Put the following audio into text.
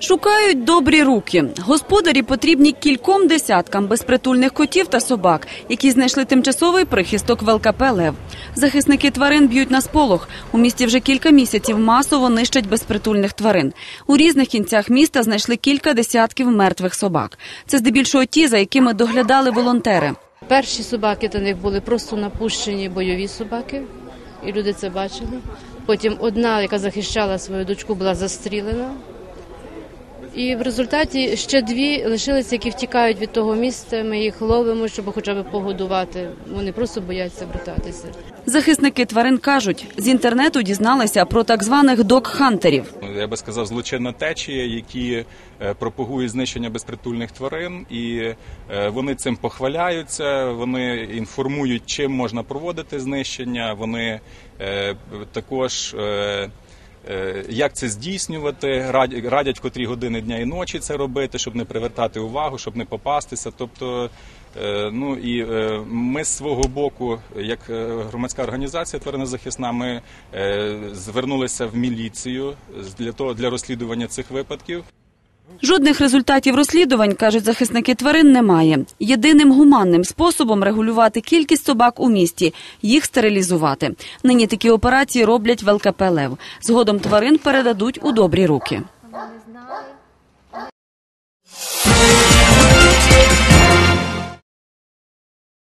Шукають добрі руки. Господарі потрібні кільком десяткам безпритульних котів та собак, які знайшли тимчасовий прихисток в ЛКП «Лев». Захисники тварин б'ють на сполох. У місті вже кілька місяців масово нищать безпритульних тварин. У різних кінцях міста знайшли кілька десятків мертвих собак. Це здебільшого ті, за якими доглядали волонтери. Перші собаки до них були просто напущені бойові собаки, і люди це бачили. Потім одна, яка захищала свою дочку, була застрілена. І в результаті ще дві лишилися, які втікають від того місця. Ми їх ловимо, щоб хоча б погодувати. Вони просто бояться вертатися. Захисники тварин кажуть, з інтернету дізналися про так званих док-хантерів. я би сказав, злочинна течія, які е, пропагують знищення безпритульних тварин, і е, вони цим похваляються. Вони інформують, чим можна проводити знищення. Вони е, також. Е, Як це здійснювати, радять, радять котрі години дня і ночі це робити, щоб не привертати увагу, щоб не попастися. Тобто, е, ну і е, ми з свого боку, як громадська організація тваринозахисна, ми е, звернулися в міліцію для того для розслідування цих випадків. Жодних результатів розслідувань, кажуть захисники тварин, немає. Єдиним гуманним способом регулювати кількість собак у місті – їх стерилізувати. Нині такі операції роблять в ЛКП «Лев». Згодом тварин передадуть у добрі руки.